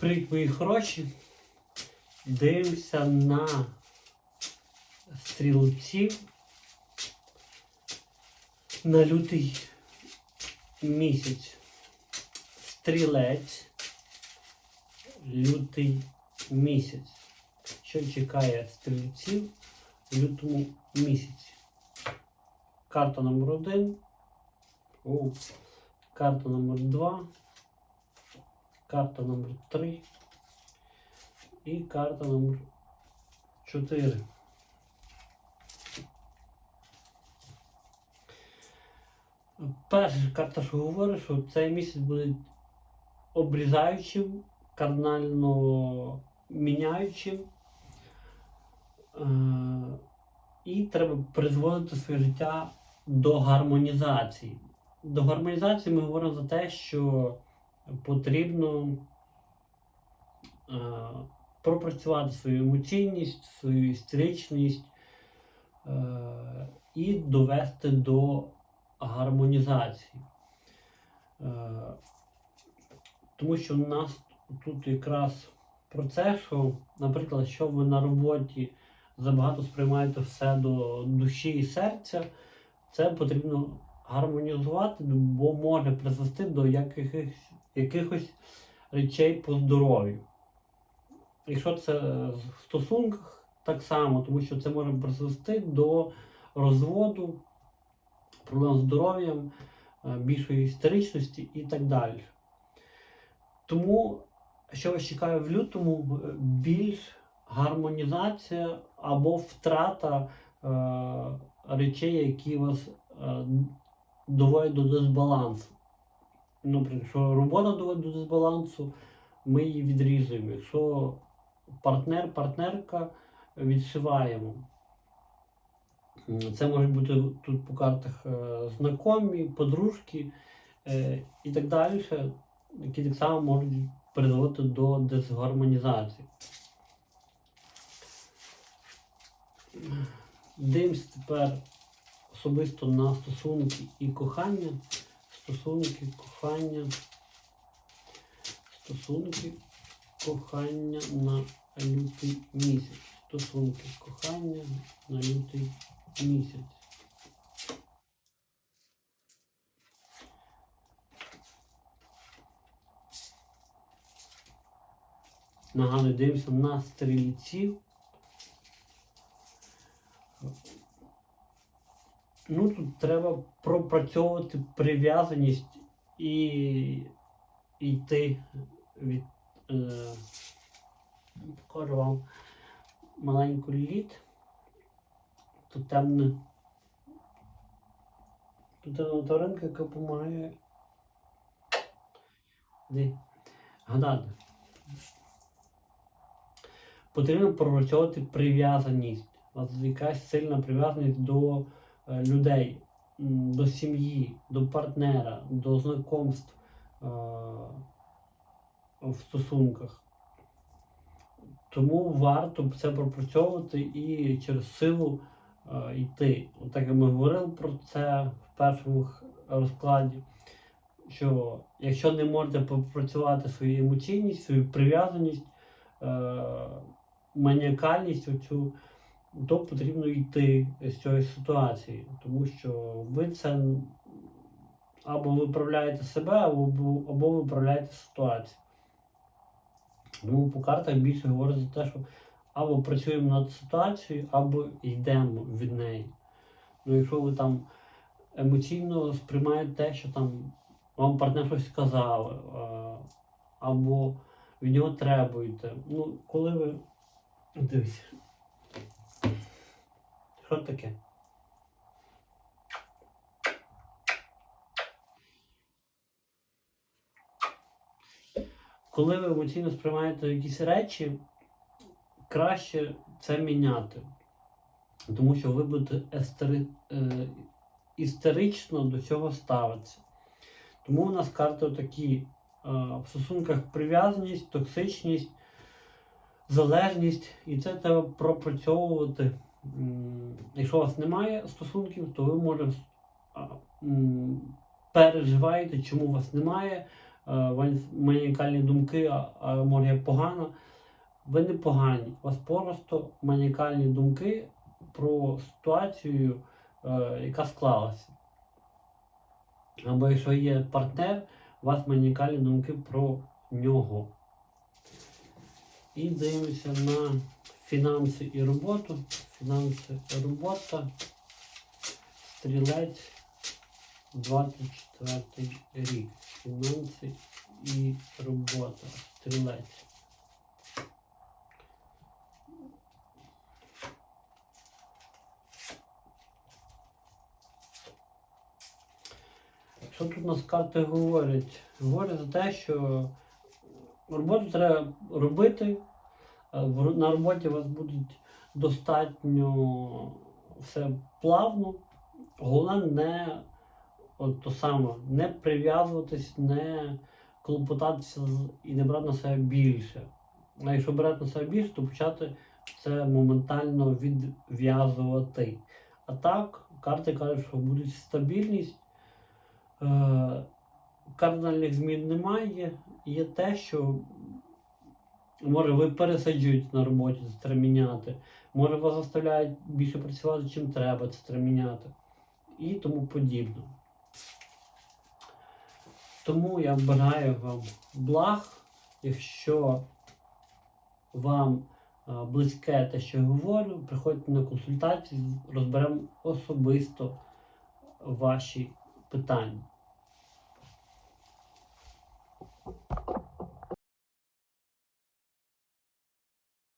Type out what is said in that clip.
Привіт, мої хороші. Дивимося на стрілців на лютий місяць. Стрілець. Лютий місяць. Що чекає стрільців в лютому місяці? Карта номер один. О, карта номер два. Карта номер 3 і карта номер 4. Перша карта, що говорить, що цей місяць буде обрізаючим, кардинально міняючим. Е, І треба призводити своє життя до гармонізації. До гармонізації ми говоримо за те, що потрібно е, пропрацювати свою емоційність, свою істеричність е, і довести до гармонізації. Е, тому що в нас тут якраз про це, що, наприклад, якщо ви на роботі забагато сприймаєте все до душі і серця, це потрібно гармонізувати, бо може призвести до якихось, якихось речей по здоров'ю. Якщо це в стосунках, так само, тому що це може призвести до розводу, проблем з здоров'ям, е, більшої істеричності і так далі. Тому, що вас чекає в лютому, е, більш гармонізація або втрата е, речей, які вас е, доводять до дисбалансу. Наприклад, якщо робота доводить до дисбалансу, ми її відрізуємо. Якщо партнер, партнерка відшиваємо. Це можуть бути тут по картах е, знайомі, подружки е, і так далі, які так само можуть призводити до дисгармонізації. Дивимось тепер особисто на стосунки і кохання. Стосунки, кохання. Стосунки, кохання на лютий місяць. Стосунки, кохання на лютий місяць. Нагадую, дивимося на стрільців. Ну, тут треба пропрацьовувати прив'язаність і йти від. Е, покажу вам маленьку лід. Тут темне. Тут темна яка допомагає. Гадати. Потрібно пропрацьовувати прив'язаність. У вас якась сильна прив'язаність до людей, до сім'ї, до партнера, до знайомств е, в стосунках. Тому варто це пропрацьовувати і через силу е, йти. Так як ми говорили про це в першому розкладі, що якщо не можете попрацювати свою емоційність, свою прив'язаність, е, маніакальність оцю, то потрібно йти з цієї ситуації, тому що ви це або виправляєте себе, або, або виправляєте ситуацію. Тому по картах більше говорить за те, що або працюємо над ситуацією, або йдемо від неї. Ну, якщо ви там емоційно сприймаєте те, що там вам партнер щось сказав, е, або від нього требуєте. Ну, коли ви. Дивіться. Що таке? Коли ви емоційно сприймаєте якісь речі, краще це міняти. Тому що ви будете естери... е, істерично до цього ставитися. Тому у нас карти такі е, в стосунках прив'язаність, токсичність, залежність, і це треба пропрацьовувати. Якщо у вас немає стосунків, то ви може переживаєте, чому у вас немає, вас маніакальні думки, а, може я погано. Ви не погані. У вас просто маніакальні думки про ситуацію, е, яка склалася. Або якщо є партнер, у вас маніакальні думки про нього. І дивимося на фінанси і роботу. Фінанси і робота. Стрілець 24 рік. Фінанси і робота. Стрілець. Що тут нас карти говорять? Говорять за те, що роботу треба робити. На роботі у вас буде достатньо все плавно. Головне не от то саме, не прив'язуватись, не клопотатися і не брати на себе більше. А якщо брати на себе більше, то почати це моментально відв'язувати. А так, карти кажуть, що буде стабільність. Е, кардинальних змін немає. Є те, що Може, ви пересаджують на роботі, це треба. Може, вас заставляють більше працювати, чим треба, це треба. І тому подібне. Тому я бажаю вам благ, якщо вам е, близьке те, що я говорю, приходьте на консультацію, розберемо особисто ваші питання.